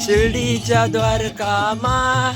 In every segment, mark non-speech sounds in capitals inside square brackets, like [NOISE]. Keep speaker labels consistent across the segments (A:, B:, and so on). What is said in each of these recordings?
A: શિરડીच्या દ્વારકામાં.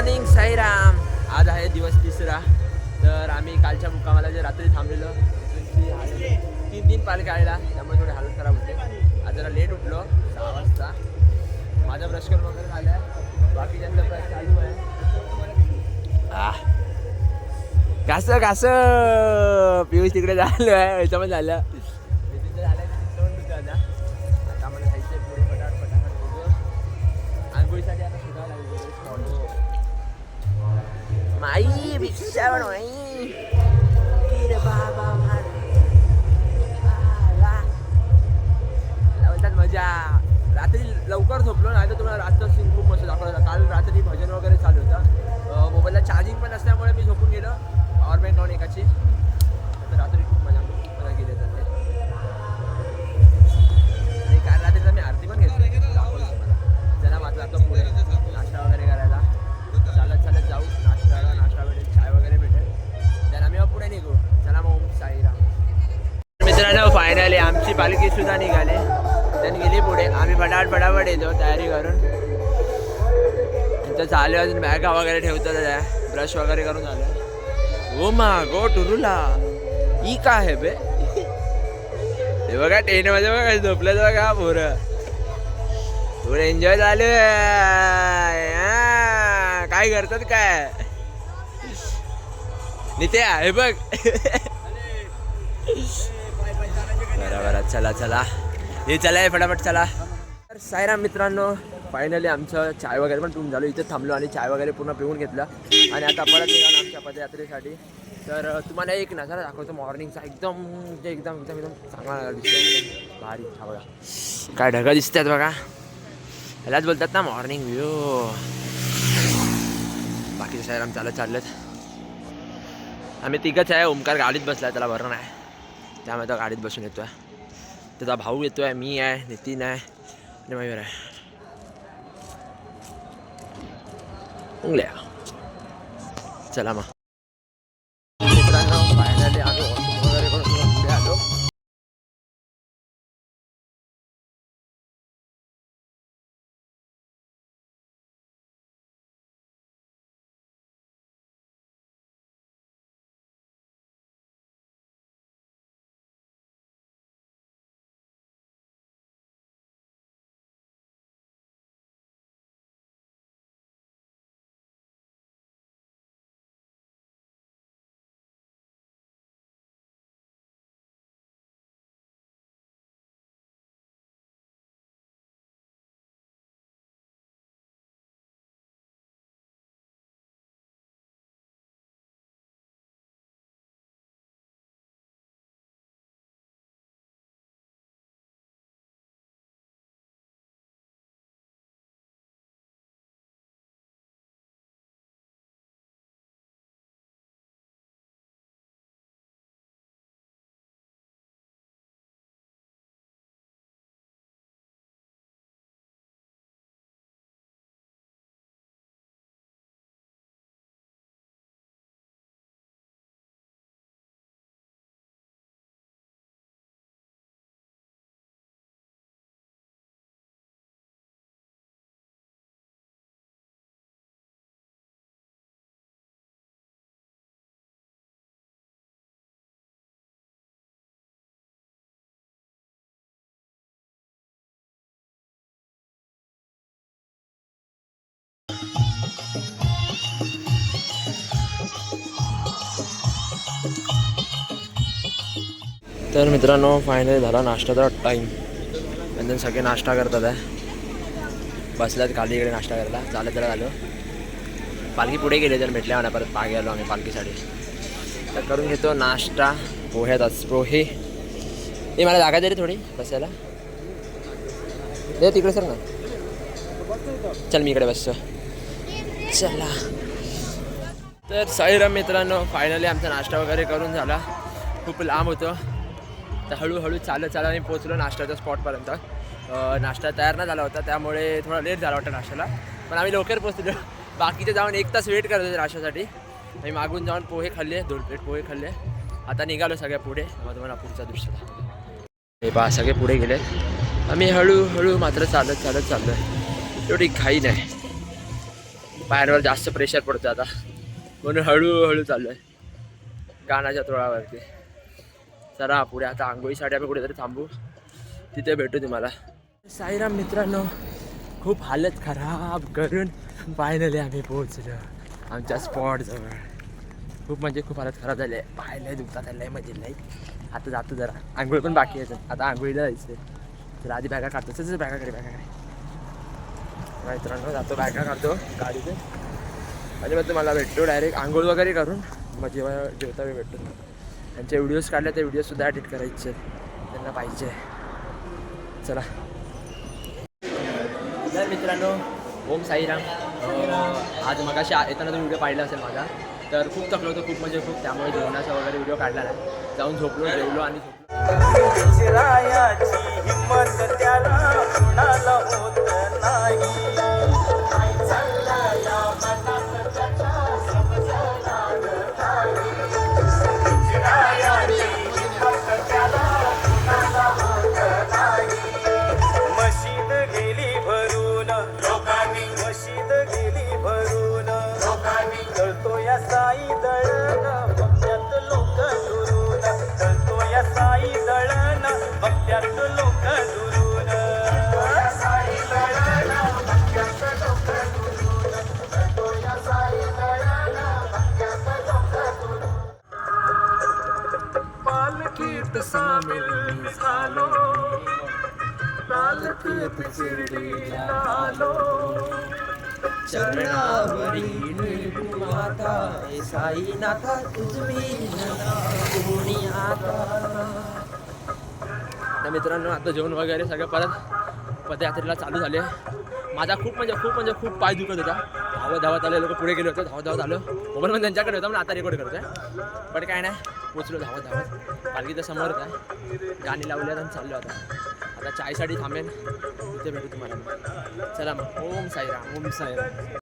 A: मॉर्निंग साईराम आज आहे दिवस तिसरा. तर आम्ही कालच्या मुक्कामाला जे रात्री थांबलेलो तीन तीन पालख्या आलेला त्यामुळे थोडी हालत खराब होते. आज जरा लेट उठलो सहा वाजता. माझा ब्रश करून वगैरे झाला आहे बाकीच्यांचा ब्रश चालू आहे. आह. घास घास. पियुष तिकडे झालं आहे याच्यामध्ये झालं माई भिक्षा पण माई रे बाबा बोलतात मजा. रात्री लवकर झोपलो नाही तर तुम्हाला रातचा सीन खूप मस्त दाखवला होता काल रात्री भजन वगैरे चालू होतं. मोबाईलला चार्जिंग पण नसल्यामुळे मी झोपून गेलो. पॉवर बँक लावून एकाची. तर रात्री पालखी सुद्धा निघाली. त्यांनी गेली पुढे. आम्ही फटाफट फटाफट येतो तयारी करून. तर चालू अजून बॅगा वगैरे ठेवतात ब्रश वगैरे करून झालं ओ मा गो टुरुला. ई का आहे बे? हे बघा ट्रेनमध्ये बघा झोपलं बघा पोरं. पुढे एन्जॉय झालं काय करतात काय? नित्या हे बघ. बरोबर चला चला. हे चला फटाफट चला. तर सायराम मित्रांनो फायनली आमचं चाय वगैरे पण पिऊन झालो. इथे थांबलो आणि चाय वगैरे पूर्ण पिऊन घेतलं. आणि आता परत निघालो आमच्या पदयात्रेसाठी. तर तुम्हाला एक नजारा दाखवतो मॉर्निंगचा एकदम म्हणजे एकदम एकदम एकदम चांगला नजारा दिसतो भारी हा बघा. काय ढगं दिसतात बघा. ह्यालाच बोलतात ना मॉर्निंग व्ह्यू बाकीचे सायराम चालत चाललेत. आम्ही तिघंच आहे ओमकार गाडीत बसला त्याला बरं नाही त्यामुळे तो गाडीत बसून येतोय. त्याचा भाऊ येतोय मी आहे नितीन आहे आणि मयूर आहे. उंगल्या. चला मग. तर मित्रांनो फायनली झाला नाश्त्याचा टाईम नंतर सगळे नाश्ता करतात आहे. बसल्यात खाली इकडे नाश्ता करायला. चालत जरा झालो पालखी पुढे गेले तर भेटल्या म्हणा परत पागे आलो आम्ही पालखीसाठी. तर करून घेतो नाश्ता. पोह्यात पोहे. हे मला जागा दे रे थोडी बसायला. दे तिकडे सर ना. चल मी इकडे बसतो. चला. तर साईराम मित्रांनो फायनली आमचा नाश्ता वगैरे करून झाला. खूप लांब होतं. तर हळूहळू चालत चालत आम्ही पोचलो नाश्त्याच्या स्पॉटपर्यंत नाश्ता तयार नाही झाला होता त्यामुळे थोडा लेट झाला वाटतं नाश्त्याला. पण आम्ही लवकर पोचलो [LAUGHS] बाकीचे जाऊन एक तास वेट करत होते नाश्त्यासाठी. आम्ही मागून जाऊन पोहे खाल्ले दोन प्लेट पोहे खाल्ले. आता निघालो सगळ्या पुढे मग पुढचा दृश्य हे पहा सगळे पुढे गेले. आम्ही हळूहळू मात्र चालत चालत चाललो एवढी घाई नाही. पायांवर जास्त प्रेशर पडतं आता. म्हणून हळूहळू चाललो आहे गाण्याच्या तोळावरती. चला पुढे आता आंघोळीसाठी आम्ही कुठेतरी थांबू. तिथे भेटू तुम्हाला. साईराम मित्रांनो खूप हालत खराब करून फायनली आम्ही पोहोचलो आमच्या स्पॉटजवळ खूप म्हणजे खूप हालत खराब झाली आहे. पाय लय दुखतात आहे, लय म्हणजे लय. आता जातो जरा. आंघोळ पण बाकी आहे आता आंघोळीला जायचं तर आधी बॅगा काढतो. तसंच बॅगा कडे बॅगा कडे मित्रांनो जातो बॅगा काढतो गाडीचे म्हणजे मग तुम्हाला भेटतो डायरेक्ट आंघोळ वगैरे करून. मग जेव्हा जेवता वेळ भेटतो. त्यांचे व्हिडिओज काढले ते व्हिडिओसुद्धा एडिट करायचे. त्यांना पाहिजे. चला. तर मित्रांनो ओम साईराम. आज मगाशी येताना तुम्ही व्हिडिओ पाहिला असेल माझा. तर खूप थकलो होतो खूप म्हणजे खूप. त्यामुळे जेवणाचा वगैरे व्हिडिओ काढला नाही. जाऊन झोपलो जेवलो आणि झोपलो.
B: साई दळण बघत्यात लोक दुरून. या साई दळण बघत्यात लोक दुरून. साई दळण बघत्यात लोक दुरून. तळतो या साई दळण लोक दुरून. सामील झालो. पालखीत
A: चरणावरी माता साईनाथा तुझवी कोणी आता. मित्रांनो आता जेवण वगैरे सगळं परत पदयात्रेला चालू झाले. माझा खूप म्हणजे खूप म्हणजे खूप पाय दुखत होता. धावत धावत आले लोक पुढे गेले होते धावत धावत आलो. मोबाईल पण त्यांच्याकडे होता म्हणून आता रेकॉर्ड करतोय. पण काय नाही पोचलो धावत धावत पालखीच्या समोरच आहे. गाणी लावली आणि चाललो आता. आता चायसाठी थांबेन. तिथे भेटू तुम्हाला चला मग. ओम साईराम ओम साईराम.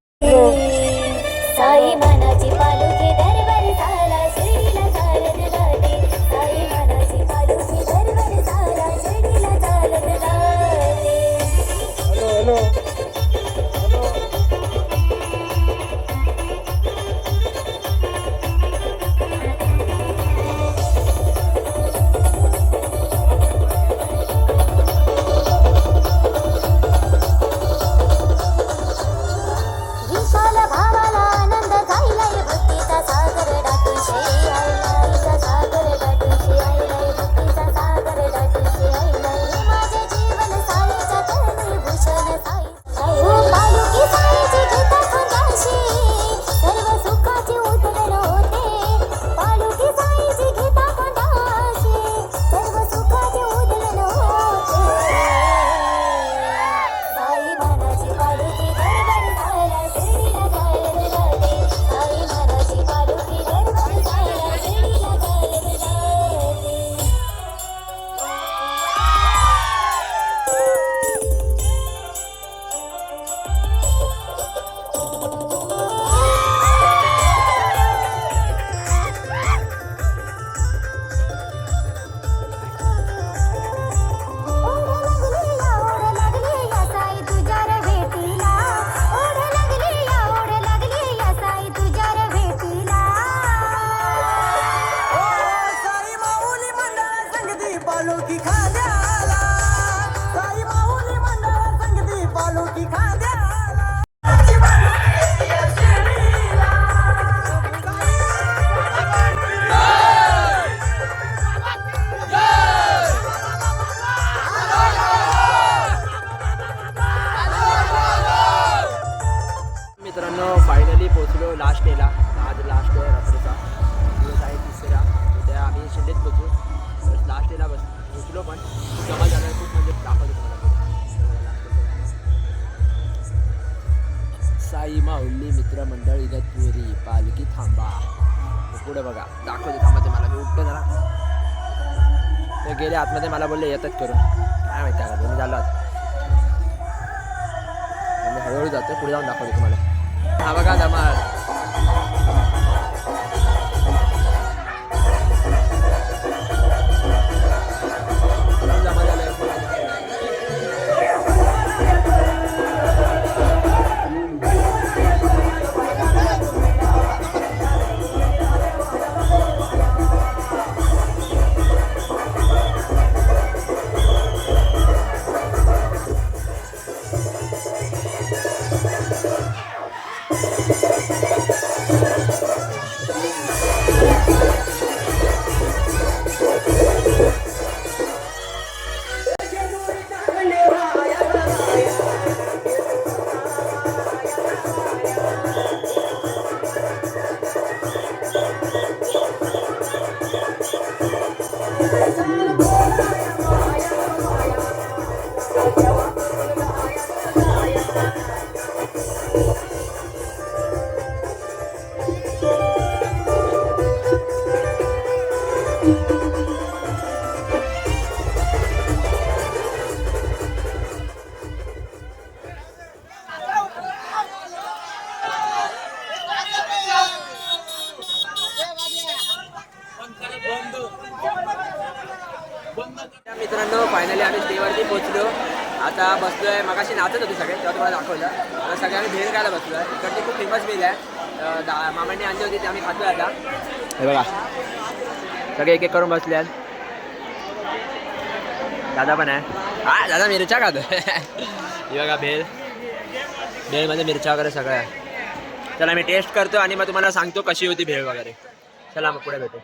B: आई माऊली
A: मित्रमंडळ इगतपुरी पालखी थांबा. पुढे बघा. दाखवते थांबा ते मला. मी उठतो जरा. ते गेले आतमध्ये मला बोलले येतात करून. काय माहिती आहे का झालो आता. मी हळूहळू जातो पुढे जाऊन दाखवतो तुम्हाला. हा बघा धमाल. मित्रांनो फायनली आम्ही स्टेवरती पोहोचलो. आता बसलोय. मगाशी नाचत होते सगळे तेव्हा तुम्हाला दाखवलं. आता सगळ्यांनी भेळ खायला बसलोय. इकडची खूप फेमस भेळ आहे. दा मामांनी आणली होती ती आम्ही खातोय आता. हे बघा. सगळे एक एक करून बसले आहेत. दादा पण आहे. हा दादा मिरच्या खातो [LAUGHS] ही बघा भेळ. भेळमध्ये मिरच्या वगैरे सगळं आहे. चला मी टेस्ट करतो आणि मग तुम्हाला सांगतो कशी होती भेळ वगैरे. चला मग पुढे भेटू.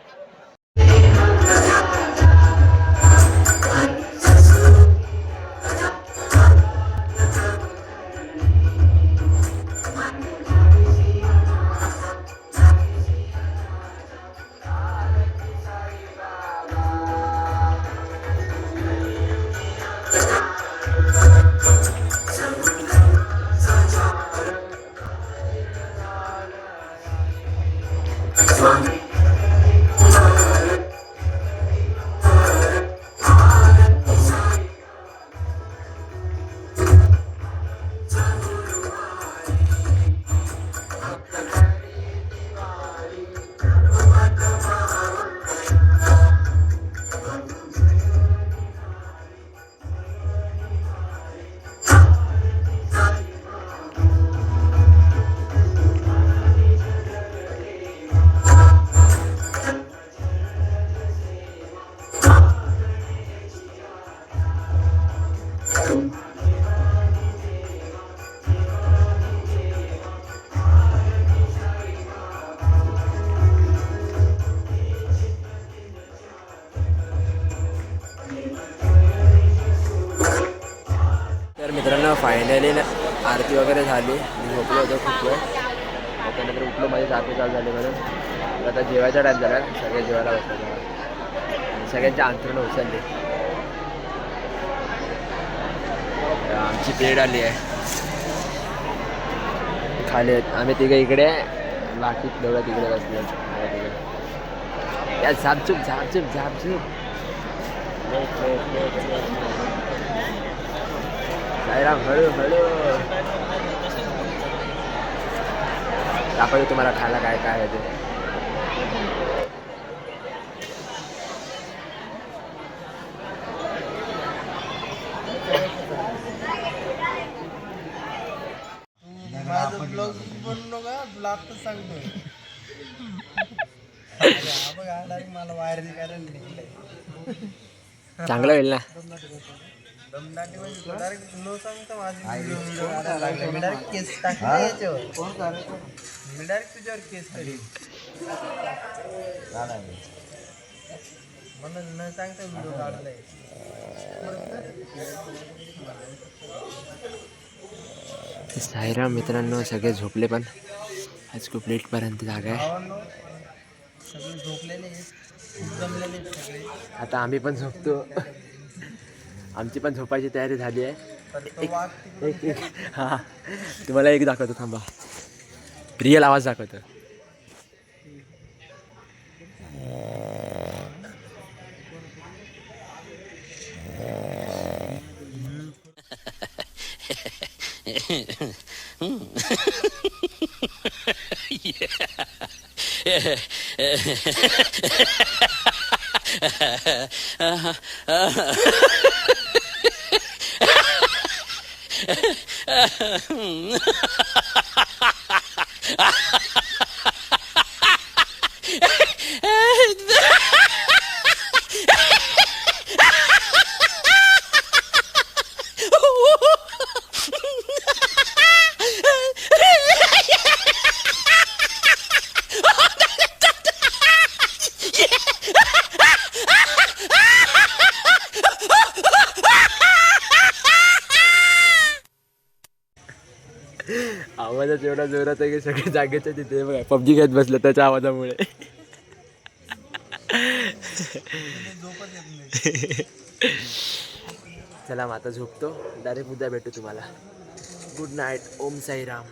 A: वगैरे झाली. मी झोपलो होतो खूप वेळ. त्याच्यानंतर उठलो माझे जाते चालू झाली म्हणून. आता जेवायचा टाईम झाला. सगळे जेवायला बसले. आणि सगळ्यांची अंतरणं उचलली आमची प्लेट आली आहे. खाली आम्ही तिघे इकडे बाकी तेवढं तिकडे बसले तिकडे या झापचूप झापचूप झापचूप लेट, साईराम हळू हळू. दाखवतो तुम्हाला खायला काय काय आहे ते. चांगलं होईल ना?
C: दमदाटी म्हणजे डायरेक्ट न सांगता माझी व्हिडिओ व्हिडिओ काढायला लागले मी डायरेक्ट केस टाकले याच्यावर. मी डायरेक्ट तुझ्यावर केस करेन म्हणून न सांगता व्हिडिओ काढलाय.
A: साईराम मित्रांनो सगळे झोपले पण. आज खूप लेटपर्यंत जागा आहे. आता आम्ही पण झोपतो. आमची पण झोपायची तयारी झाली आहे. एक एक हां. तुम्हाला एक दाखवतो थांबा. रिअल आवाज दाखवतो. [LAUGHS] [LAUGHS] [LAUGHS] एवढा जोरात आहे की सगळे जागेच्या तिथे बघा पबजी खेळत बसलं त्याच्या आवाजामुळे. चला मग आता झोपतो. डायरेक्ट उद्या भेटू तुम्हाला. Good night Om Sairam.